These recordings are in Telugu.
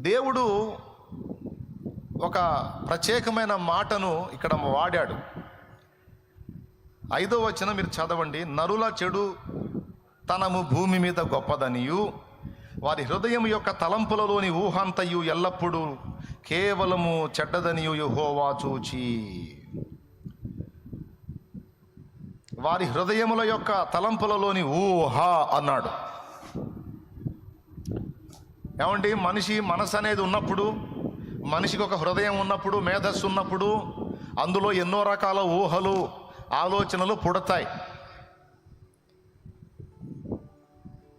దేవుడు ఒక ప్రత్యేకమైన మాటను ఇక్కడ వాడాడు. ఐదో వచ్చిన మీరు చదవండి. నరుల చెడు తనము భూమి మీద గొప్పదనియు వారి హృదయం యొక్క తలంపులలోని ఊహంతయు ఎల్లప్పుడూ కేవలము చెడ్డదనియు యుహోవా చూచి. వారి హృదయముల యొక్క తలంపులలోని ఊహ అన్నాడు. ఏమండి? మనిషి మనసు అనేది ఉన్నప్పుడు మనిషికి ఒక హృదయం ఉన్నప్పుడు మేధస్సు ఉన్నప్పుడు అందులో ఎన్నో రకాల ఊహలు ఆలోచనలు పుడతాయి.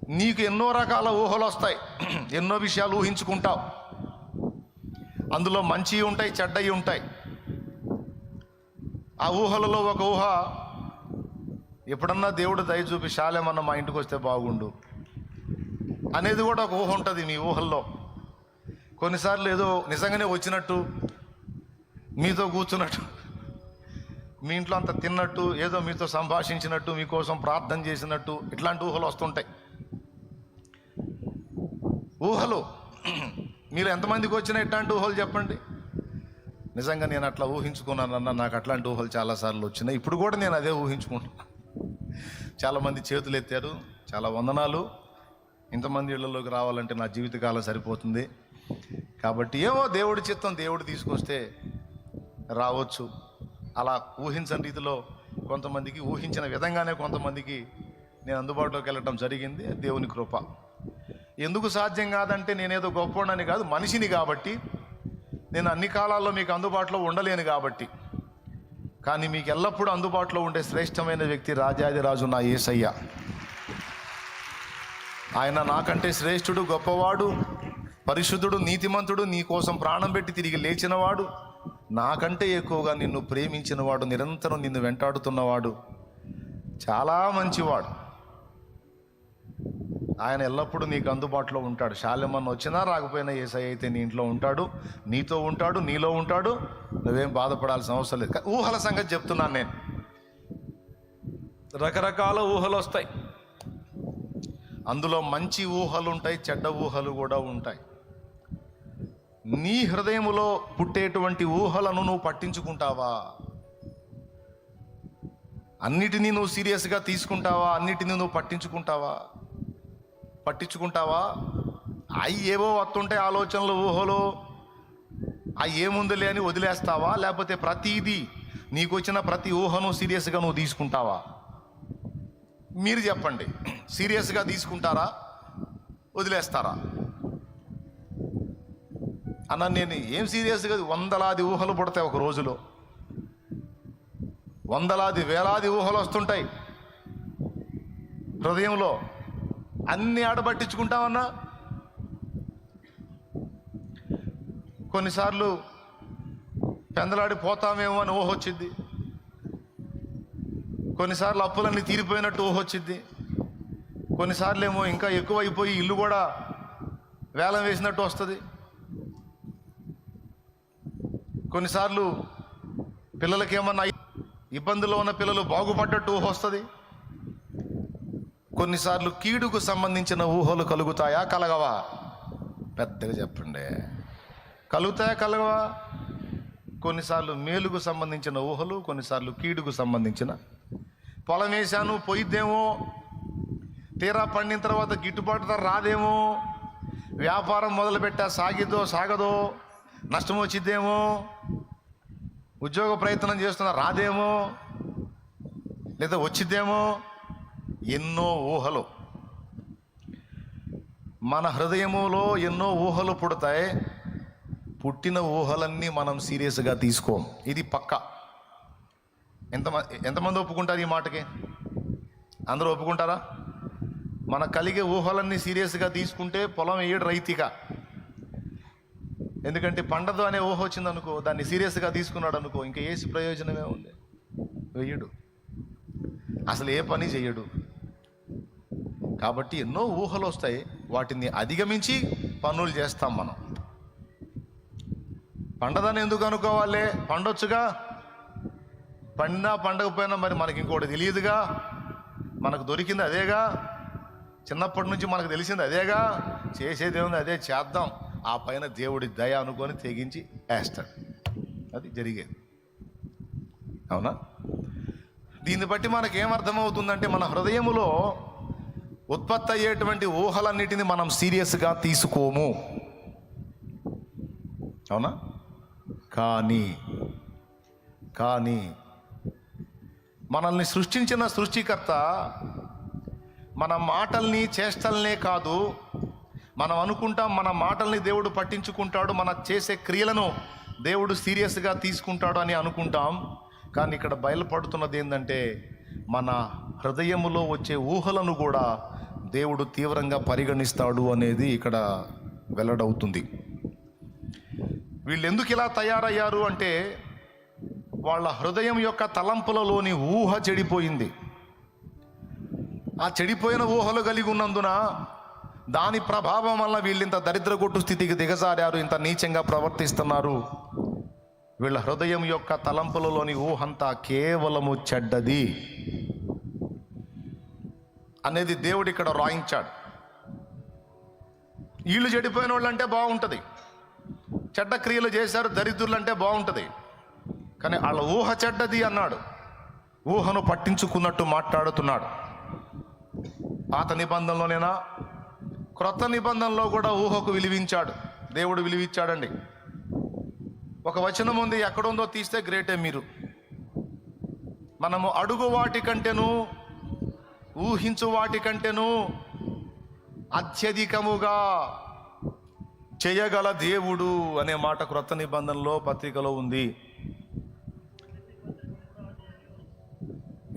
నీకు ఎన్నో రకాల ఊహలు వస్తాయి. ఎన్నో విషయాలు ఊహించుకుంటావు. అందులో మంచి ఉంటాయి చెడ్డవి ఉంటాయి. ఆ ఊహలలో ఒక ఊహ ఎప్పుడన్నా దేవుడు దయ చూపి శాలేమన్న మా ఇంటికి వస్తే బాగుండు. అనేది కూడా ఒక ఊహ ఉంటుంది మీ ఊహల్లో. కొన్నిసార్లు ఏదో నిజంగానే వచ్చినట్టు మీతో కూర్చున్నట్టు మీ ఇంట్లో అంత తిన్నట్టు ఏదో మీతో సంభాషించినట్టు మీకోసం ప్రార్థన చేసినట్టు ఇట్లాంటి ఊహలు వస్తుంటాయి. ఊహలు మీరు ఎంతమందికి వచ్చిన ఇట్లాంటి ఊహలు చెప్పండి. నిజంగా నేను అట్లా ఊహించుకున్నానన్న నాకు అట్లాంటి ఊహలు చాలాసార్లు వచ్చినాయి. ఇప్పుడు కూడా నేను అదే ఊహించుకుంటున్నాను చాలామంది చేతులు ఎత్తారు చాలా వందనాలు. ఇంతమంది ఇళ్ళలోకి రావాలంటే నా జీవితకాలం సరిపోతుంది. కాబట్టి ఏమో దేవుడి చిత్తం దేవుడు తీసుకొస్తే రావచ్చు. అలా ఊహించని రీతిలో కొంతమందికి ఊహించిన విధంగానే కొంతమందికి నేను అందుబాటులోకి వెళ్ళటం జరిగింది. దేవుని కృప. ఎందుకు సాధ్యం కాదంటే నేనేదో గొప్పవాడని కాదు మనిషిని కాబట్టి. నేను అన్ని కాలాల్లో మీకు అందుబాటులో ఉండలేను కాబట్టి. కానీ మీకు ఎల్లప్పుడూ అందుబాటులో ఉండే శ్రేష్టమైన వ్యక్తి రాజాదిరాజు నా ఏసయ్య. ఆయన నాకంటే శ్రేష్ఠుడు గొప్పవాడు పరిశుద్ధుడు నీతిమంతుడు నీ కోసం ప్రాణం పెట్టి తిరిగి లేచినవాడు. నాకంటే ఎక్కువగా నిన్ను ప్రేమించినవాడు నిరంతరం నిన్ను వెంటాడుతున్నవాడు. చాలా మంచివాడు. ఆయన ఎల్లప్పుడూ నీకు అందుబాటులో ఉంటాడు. శాలెమన్న వచ్చినా రాకపోయినా ఏసై అయితే నీ ఇంట్లో ఉంటాడు నీతో ఉంటాడు నీలో ఉంటాడు. నువ్వేం బాధపడాల్సిన అవసరం లేదు. ఊహల సంగతి చెప్తున్నాను నేను. రకరకాల ఊహలు వస్తాయి. అందులో మంచి ఊహలు ఉంటాయి చెడ్డ ఊహలు కూడా ఉంటాయి. నీ హృదయములో పుట్టేటువంటి ఊహలను నువ్వు పట్టించుకుంటావా? అన్నిటినీ నువ్వు సీరియస్గా తీసుకుంటావా? అన్నిటినీ నువ్వు పట్టించుకుంటావా? పట్టించుకుంటావా? అవి ఏవో వస్తుంటాయి ఆలోచనలు ఊహలు. అవి ఏముందిలే అని వదిలేస్తావా? లేకపోతే ప్రతిదీ నీకు వచ్చిన ప్రతి ఊహను సీరియస్గా నువ్వు తీసుకుంటావా? మీరు చెప్పండి. సీరియస్గా తీసుకుంటారా? వదిలేస్తారా? అన్న నేను ఏం సీరియస్గా వందలాది ఊహలు పుడతాయి ఒక రోజులో. వందలాది వేలాది ఊహలు వస్తుంటాయి. హృదయంలో అన్ని ఆడబట్టించుకుంటామన్నా కొన్నిసార్లు పెందలాడి పోతామేమో అని ఊహ వచ్చింది. కొన్నిసార్లు అప్పులన్నీ తీరిపోయినట్టు ఊహ వచ్చింది కొన్నిసార్లు ఏమో ఇంకా ఎక్కువ అయిపోయి ఇల్లు కూడా వేలం వేసినట్టు వస్తుంది. కొన్నిసార్లు పిల్లలకి ఏమన్నా ఇబ్బందుల్లో ఉన్న పిల్లలు బాగుపడ్డట్టు ఊహ వస్తుంది. కొన్నిసార్లు కీడుకు సంబంధించిన ఊహలు కలుగుతాయా కలగవా? పెద్దగా చెప్పండి. కలుగుతాయా కలగవా? కొన్నిసార్లు మేలుకు సంబంధించిన ఊహలు కొన్నిసార్లు కీడుకు సంబంధించిన పొలం వేసాను పోయిద్దేమో తీరా పండిన తర్వాత గిట్టుబాటు ధర రాదేమో వ్యాపారం మొదలుపెట్టా సాగిద్దో సాగదో నష్టం వచ్చిద్దేమో ఉద్యోగ ప్రయత్నం చేస్తున్నా రాదేమో లేదా వచ్చిద్దేమో ఎన్నో ఊహలు. మన హృదయములో ఎన్నో ఊహలు పుడతాయి. పుట్టిన ఊహలన్నీ మనం సీరియస్గా తీసుకోం. ఇది పక్క. ఎంతమంది ఎంతమంది ఒప్పుకుంటారు ఈ మాటకి? అందరూ ఒప్పుకుంటారా? మన కలిగే ఊహలన్నీ సీరియస్గా తీసుకుంటే పొలం వేయడు రైతిక. ఎందుకంటే పండదు అనే ఊహ వచ్చిందనుకో దాన్ని సీరియస్గా తీసుకున్నాడు అనుకో ఇంకా ఏసి ప్రయోజనమే ఉంది. వెయ్యడు. అసలు ఏ పని చేయడు కాబట్టి ఎన్నో ఊహలు వస్తాయి. వాటిని అధిగమించి పనులు చేస్తాం మనం. పండదని ఎందుకు అనుకోవాలి? పండొచ్చుగా? పండినా పండకపోయినా మరి మనకి ఇంకోటి తెలియదుగా. మనకు దొరికింది అదేగా. చిన్నప్పటి నుంచి మనకు తెలిసింది అదేగా. చేసేది ఏముంది? అదే చేద్దాం. ఆ పైన దేవుడి దయ అనుకొని తెగించి వేస్తాడు. అది జరిగేది. అవునా? దీన్ని బట్టి మనకి ఏమర్థమవుతుందంటే మన హృదయములో ఉత్పత్తి అయ్యేటువంటి ఊహలన్నిటిని మనం సీరియస్గా తీసుకోము. అవునా? కానీ కానీ మనల్ని సృష్టించిన సృష్టికర్త మన మాటల్ని చేష్టల్నే కాదు మనం అనుకుంటాం మన మాటల్ని దేవుడు పట్టించుకుంటాడు మన చేసే క్రియలను దేవుడు సీరియస్గా తీసుకుంటాడు అని అనుకుంటాం. కానీ ఇక్కడ బయలుపడుతున్నది ఏంటంటే మన హృదయములో వచ్చే ఊహలను కూడా దేవుడు తీవ్రంగా పరిగణిస్తాడు అనేది ఇక్కడ వెల్లడవుతుంది. వీళ్ళు ఎందుకు ఇలా తయారయ్యారు అంటే వాళ్ళ హృదయం యొక్క తలంపులలోని ఊహ చెడిపోయింది. ఆ చెడిపోయిన ఊహలు కలిగి ఉన్నందున దాని ప్రభావం వల్ల వీళ్ళింత దరిద్రగొట్టు స్థితికి దిగజారారు ఇంత నీచంగా ప్రవర్తిస్తున్నారు. వీళ్ళ హృదయం యొక్క తలంపులలోని ఊహంతా కేవలము చెడ్డది అనేది దేవుడు ఇక్కడ రాయించాడు. వీళ్ళు చెడిపోయిన వాళ్ళంటే బాగుంటుంది. చెడ్డ క్రియలు చేశారు దరిద్రులు అంటే బాగుంటుంది. కానీ వాళ్ళ ఊహ చెడ్డది అన్నాడు. ఊహను పట్టించుకున్నట్టు మాట్లాడుతున్నాడు. పాత నిబంధనలోనేనా? క్రొత్త నిబంధనలో కూడా ఊహకు విలువించాడు. దేవుడు విలువించాడండి ఒక వచనం ఉంది ఎక్కడుందో తీస్తే గ్రేటే మీరు. మనము అడుగు వాటి కంటేను ఊహించు వాటి కంటేను అత్యధికముగా చేయగల దేవుడు అనే మాట క్రొత్త నిబంధనలో పత్రికలో ఉంది.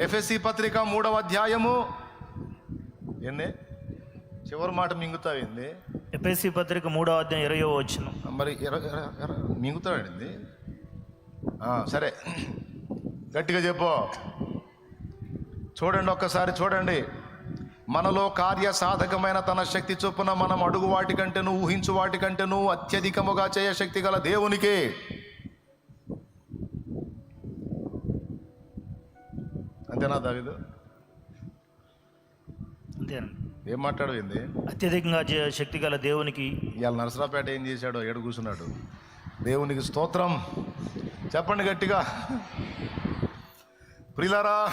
ఎఫ్ఎస్సి పత్రిక మూడవ అధ్యాయము. ఏంది? చివరి మాట మింగుతావింది? ఎపిఎస్సి పత్రిక మూడో అధ్యాయం ఇరవై వచ్చిన మరి మింగుతాడండి సరే. గట్టిగా చెప్పు. చూడండి ఒక్కసారి చూడండి. మనలో కార్య సాధకమైన తన శక్తి చొప్పున మనం అడుగు వాటి కంటేను ఊహించు వాటి కంటేను అత్యధికముగా చేయ శక్తి గల దేవునికి అంతేనా దావిదు అంతేనండి. ఏం మాట్లాడవింది? అత్యధికంగా శక్తి గల దేవునికి ఇవాళ నరసరాపేట ఏం చేశాడో ఏడు కూర్చున్నాడు. దేవునికి స్తోత్రం. చెప్పండి గట్టిగా. ప్రిలారా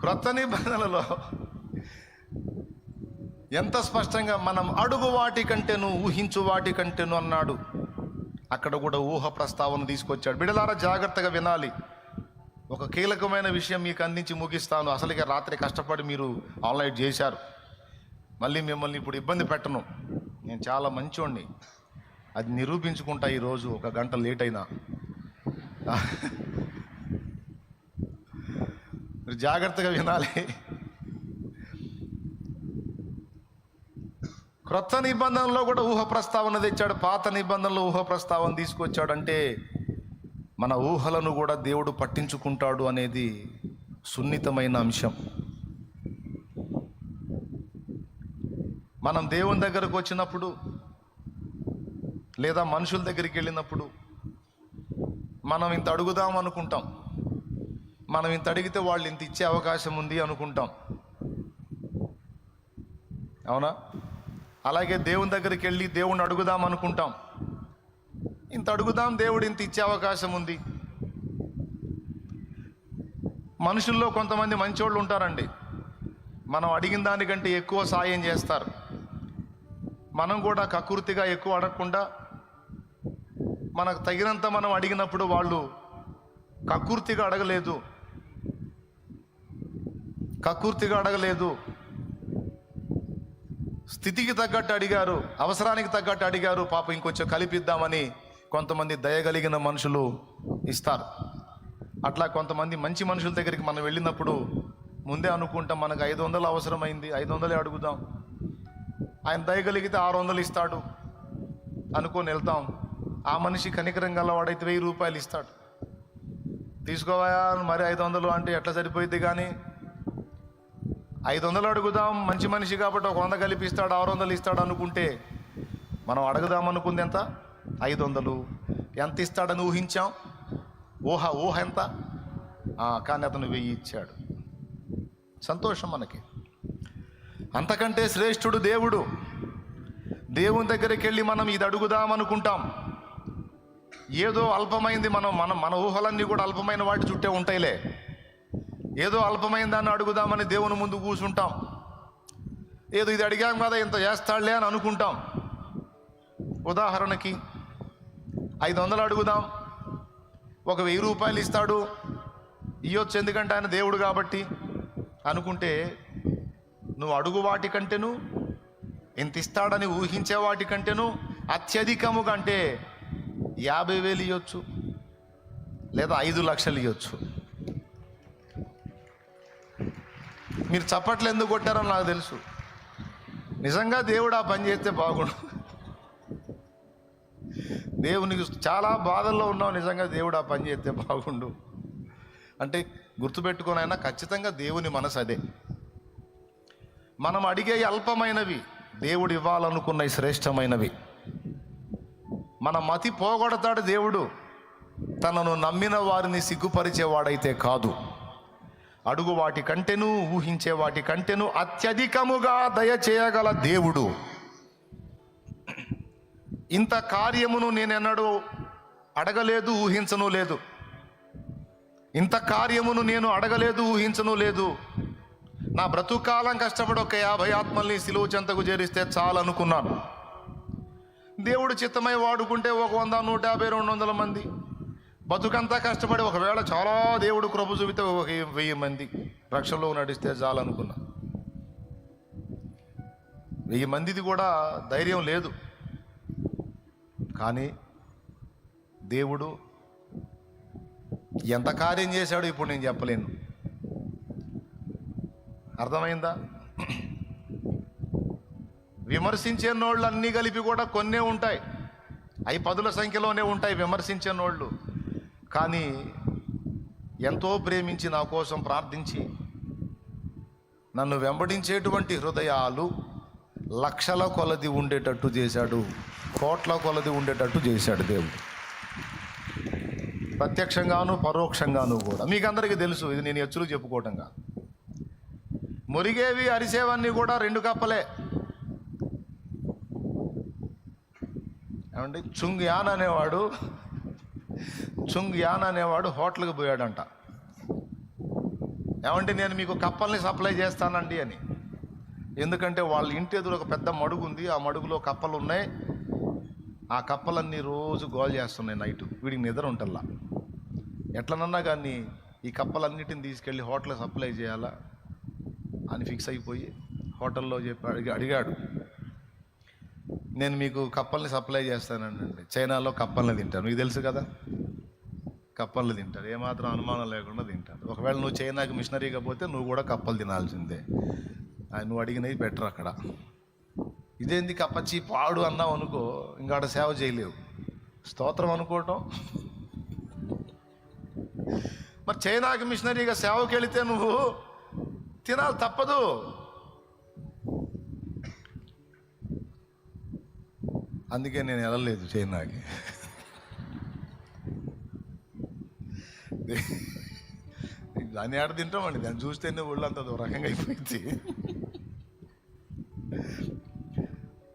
క్రొత్త నిబంధనలలో ఎంత స్పష్టంగా మనం అడుగు వాటి కంటేను ఊహించు వాటి కంటేను అన్నాడు. అక్కడ కూడా ఊహ ప్రస్తావన తీసుకొచ్చాడు. బిడలారా జాగ్రత్తగా వినాలి. ఒక కీలకమైన విషయం మీకు అందించి ముగిస్తాను. అసలుగా రాత్రి కష్టపడి మీరు ఆన్లైన్ చేశారు. మళ్ళీ మిమ్మల్ని ఇప్పుడు ఇబ్బంది పెట్టను. నేను చాలా మంచోడిని అది నిరూపించుకుంటా ఈరోజు ఒక గంట లేట్ అయినా. మీరు జాగ్రత్తగా వినాలి. క్రొత్త నిబంధనలో కూడా ఊహ ప్రస్తావన తెచ్చాడు. పాత నిబంధనలో ఊహ ప్రస్తావన తీసుకొచ్చాడంటే మన ఊహలను కూడా దేవుడు పట్టించుకుంటాడు అనేది సున్నితమైన అంశం. మనం దేవుని దగ్గరకు వచ్చినప్పుడు లేదా మనుషుల దగ్గరికి వెళ్ళినప్పుడు మనం ఇంత అడుగుదాం అనుకుంటాం. మనం ఇంత అడిగితే వాళ్ళు ఇంత ఇచ్చే అవకాశం ఉంది అనుకుంటాం. అవునా? అలాగే దేవుని దగ్గరికి వెళ్ళి దేవుణ్ణి అడుగుదాం అనుకుంటాం. ఇంత అడుగుదాం దేవుడు ఇంత ఇచ్చే అవకాశం ఉంది. మనుషుల్లో కొంతమంది మంచోళ్ళు ఉంటారండి. మనం అడిగిన దానికంటే ఎక్కువ సాయం చేస్తారు. మనం కూడా కకృతిగా ఎక్కువ అడగకుండా మనకు తగినంత మనం అడిగినప్పుడు వాళ్ళు కకృతిగా అడగలేదు. కకృతిగా అడగలేదు. స్థితికి తగ్గట్టు అడిగారు అవసరానికి తగ్గట్టు అడిగారు పాప ఇంకొంచెం కలిపిద్దామని కొంతమంది దయగలిగిన మనుషులు ఇస్తారు. అట్లా కొంతమంది మంచి మనుషుల దగ్గరికి మనం వెళ్ళినప్పుడు ముందే అనుకుంటాం మనకు ఐదు వందలు అవసరమైంది ఐదు వందలే అడుగుదాం. ఆయన దయగలిగితే ఆరు వందలు ఇస్తాడు అనుకొని వెళ్తాం. ఆ మనిషి కనికరం గలవాడైతే వెయ్యి రూపాయలు ఇస్తాడు. తీసుకోవా మరి ఐదు వందలు అంటే ఎట్లా సరిపోయింది కానీ ఐదు వందలు అడుగుదాం. మంచి మనిషి కాబట్టి ఒక వంద కలిపి ఇస్తాడు ఆరు వందలు ఇస్తాడు అనుకుంటే మనం అడుగుదాం అనుకుంది ఎంత? ఐదు వందలు ఎంత ఇస్తాడని ఊహించాం? ఊహ ఊహ ఎంత? ఆ, కానీ అతను వెయ్యి ఇచ్చాడు. సంతోషం మనకి. అంతకంటే శ్రేష్ఠుడు దేవుడు. దేవుని దగ్గరికి వెళ్ళి మనం ఇది అడుగుదామనుకుంటాం ఏదో అల్పమైంది మనం మన మన ఊహలన్నీ కూడా అల్పమైన వాటి చుట్టే ఉంటాయిలే. ఏదో అల్పమైన దాన్ని అడుగుదామని దేవుని ముందు కూర్చుంటాం ఏదో ఇది అడిగాం కదా ఇంత చేస్తాడులే అని అనుకుంటాం. ఉదాహరణకి ఐదు వందలు అడుగుదాం. ఒక వెయ్యి రూపాయలు ఇస్తాడు. ఇవ్వచ్చు ఎందుకంటే ఆయన దేవుడు కాబట్టి. అనుకుంటే నువ్వు అడుగు వాటికంటేను ఇంత ఇస్తాడని ఊహించే వాటికంటేను అత్యధికము కంటే యాభై వేలు ఇవ్వచ్చు లేదా ఐదు లక్షలు ఇవ్వచ్చు మీరు చప్పట్లు ఎందుకు కొట్టారో నాకు తెలుసు. నిజంగా దేవుడు ఆ పని చేస్తే బాగుండు. దేవునికి చాలా బాధల్లో ఉన్నావు నిజంగా దేవుడు ఆ పని చేస్తే బాగుండు. అంటే గుర్తుపెట్టుకోనైనా ఖచ్చితంగా దేవుని మనసు అదే. మనం అడిగే అల్పమైనవి దేవుడు ఇవ్వాలనుకున్న శ్రేష్టమైనవి. మన మతి పోగొడతాడు దేవుడు. తనను నమ్మిన వారిని సిగ్గుపరిచేవాడైతే కాదు. అడుగు వాటి కంటెను ఊహించే వాటి కంటెను అత్యధికముగా దయచేయగల దేవుడు. ఇంత కార్యమును నేనెన్నడూ అడగలేదు ఊహించను లేదు. ఇంత కార్యమును నేను అడగలేదు ఊహించను లేదు. నా బ్రతుకాలం కష్టపడి ఒక యాభై ఆత్మల్ని సిలువు చెంతకు చేరిస్తే చాలు అనుకున్నాను దేవుడు చిత్తమై వాడుకుంటే ఒక వంద నూట యాభై రెండు వందల మంది. బతుకంతా కష్టపడి ఒకవేళ చాలా దేవుడు కృప చూపితే ఒక వెయ్యి మంది రక్షణలో నడిస్తే చాలు వెయ్యి మందిది కూడా ధైర్యం లేదు. కానీ దేవుడు ఎంత కార్యం చేశాడో ఇప్పుడు నేను చెప్పలేను. అర్థమైందా? విమర్శించే నోళ్ళు అన్నీ కలిపి కూడా కొన్నే ఉంటాయి. అవి పదుల సంఖ్యలోనే ఉంటాయి విమర్శించే నోళ్ళు కానీ ఎంతో ప్రేమించి నా కోసం ప్రార్థించి నన్ను వెంబడించేటువంటి హృదయాలు లక్షల కొలది ఉండేటట్టు చేశాడు. కోట్ల కొలది ఉండేటట్టు చేశాడు దేవుడు. ప్రత్యక్షంగాను పరోక్షంగాను కూడా. మీకు అందరికీ తెలుసు ఇది నేను ఎచ్చులు చెప్పుకోవటం కాదు. మురిగేవి అరిసేవన్నీ కూడా రెండు కప్పలే. ఏమండి? చుంగ్ యాన్ అనేవాడు చుంగ్ యాన్ అనేవాడు హోటల్కి పోయాడంట. ఏమంటే నేను మీకు కప్పల్ని సప్లై చేస్తానండి అని. ఎందుకంటే వాళ్ళ ఇంటి ఎదురు ఒక పెద్ద మడుగు ఉంది. ఆ మడుగులో కప్పలు ఉన్నాయి ఆ కప్పలన్నీ రోజు గోల్ చేస్తున్నాయి నైట్. వీడికి నిద్ర ఉంటల్లా. ఎట్లనన్నా కానీ ఈ కప్పలన్నిటిని తీసుకెళ్ళి హోటల్ సప్లై చేయాలా అని ఫిక్స్ అయిపోయి హోటల్లో చెప్పి అడిగి అడిగాడు. నేను మీకు కప్పల్ని సప్లై చేస్తానండి. చైనాలో కప్పల్ని తింటాను. మీకు తెలుసు కదా? కప్పల్ని తింటారు. ఏమాత్రం అనుమానం లేకుండా తింటారు. ఒకవేళ నువ్వు చైనాకి మిషనరీగా పోతే నువ్వు కూడా కప్పలు తినాల్సిందే. నువ్వు అడిగినవి బెటర్ అక్కడ. ఇదేంది కప్పచ్చి పాడు అన్నావు అనుకో ఇంకా అక్కడ సేవ చేయలేవు. స్తోత్రం అనుకోవటం. మరి చైనాకి మిషనరీగా సేవకి వెళితే నువ్వు తినాలి తప్పదు. అందుకే నేను వెళ్ళలేదు చైనాకి. దాన్ని ఆడ తింటామండి? దాన్ని చూస్తేనే ఒళ్ళు అంత రకంగా అయిపోయింది.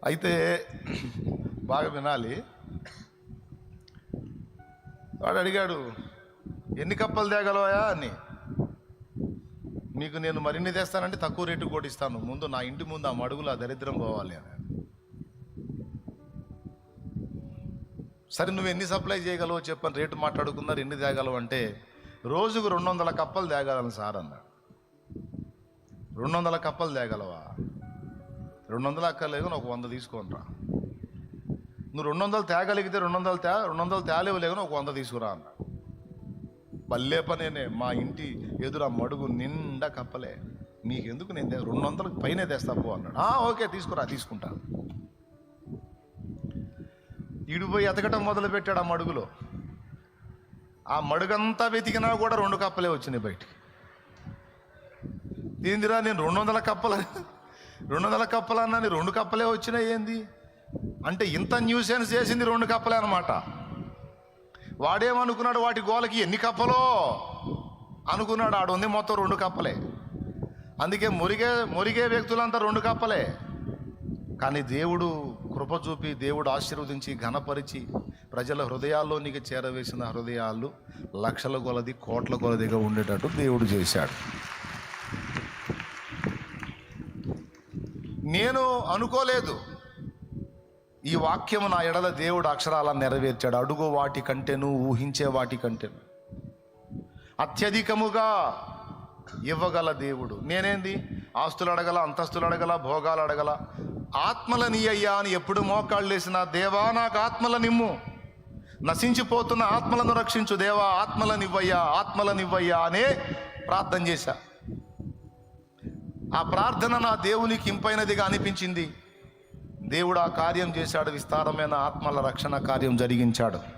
అయితే బాగా వినాలి. వాడు అడిగాడు ఎన్ని కప్పలు తేగలవయా అని. మీకు నేను మరిన్ని తెస్తానంటే తక్కువ రేటు కూడా ఇస్తాను ముందు నా ఇంటి ముందు ఆ మడుగులు ఆ దరిద్రం పోవాలి అని. సరే నువ్వు ఎన్ని సప్లై చేయగలవో చెప్పని రేటు మాట్లాడుకున్నారు ఎన్ని తేగలవు అంటే రోజుకు రెండు వందల కప్పలు తేగలను సార్ అన్నాడు. రెండు వందల కప్పలు తేగలవా? రెండు వందలు అక్కర్లేదు ఒక వంద తీసుకొని రా నువ్వు రెండు వందలు తేగలిగితే రెండు వందలు తే రెండు వందలు తేలేవు లేదని ఒక వంద తీసుకురా అన్న. పల్లె పనేనే మా ఇంటి ఎదురు మడుగు నిండా కప్పలే. నీకెందుకు నేను రెండు వందలకు పైనే తెస్తా పో అన్నాడు. "ఆ, ఓకే తీసుకురా తీసుకుంటా. ఇడిపోయి ఎతకటం మొదలుపెట్టాడు ఆ మడుగులో. ఆ మడుగంతా వెతికినా కూడా రెండు కప్పలే వచ్చినాయి బయటికి. దీనిరా నేను రెండు వందల కప్పలు రెండు వందల కప్పలు నీ రెండు కప్పలే వచ్చినాయి ఏంది? అంటే ఇంత న్యూసెన్స్ చేసింది రెండు కప్పలే అనమాట వాడేమనుకున్నాడు వాటి గోలకి ఎన్ని కప్పలో? అనుకున్నాడు ఆడు ఉంది మొత్తం రెండు కప్పలే. అందుకే మురిగే మురిగే వ్యక్తులంతా రెండు కప్పలే. కానీ దేవుడు కృప చూపి దేవుడు ఆశీర్వదించి ఘనపరిచి ప్రజల హృదయాల్లోనికి చేరవేసిన హృదయాలు లక్షల కొలది కోట్ల కొలదిగా ఉండేటట్టు దేవుడు చేశాడు. నేను అనుకోలేదు. ఈ వాక్యము నా ఎడల దేవుడు అక్షరాలను నెరవేర్చాడు. అడుగు వాటి కంటేను ఊహించే వాటి కంటేను అత్యధికముగా ఇవ్వగల దేవుడు. నేనేంది? ఆస్తులు అడగల అంతస్తులు అడగల భోగాలు అడగల. ఆత్మలని అయ్యా అని ఎప్పుడు మోకాళ్ళు వేసిన దేవా నాకు ఆత్మల నిమ్ము. నశించిపోతున్న ఆత్మలను రక్షించు దేవా ఆత్మలనివ్వయ్యా ఆత్మలనివ్వయ్యా అనే ప్రార్థన చేశా. ఆ ప్రార్థన నా దేవునికి ఇంపైనదిగా అనిపించింది. దేవుడు ఆ కార్యం చేశాడు విస్తారమైన ఆత్మల రక్షణ కార్యం జరిగించాడు.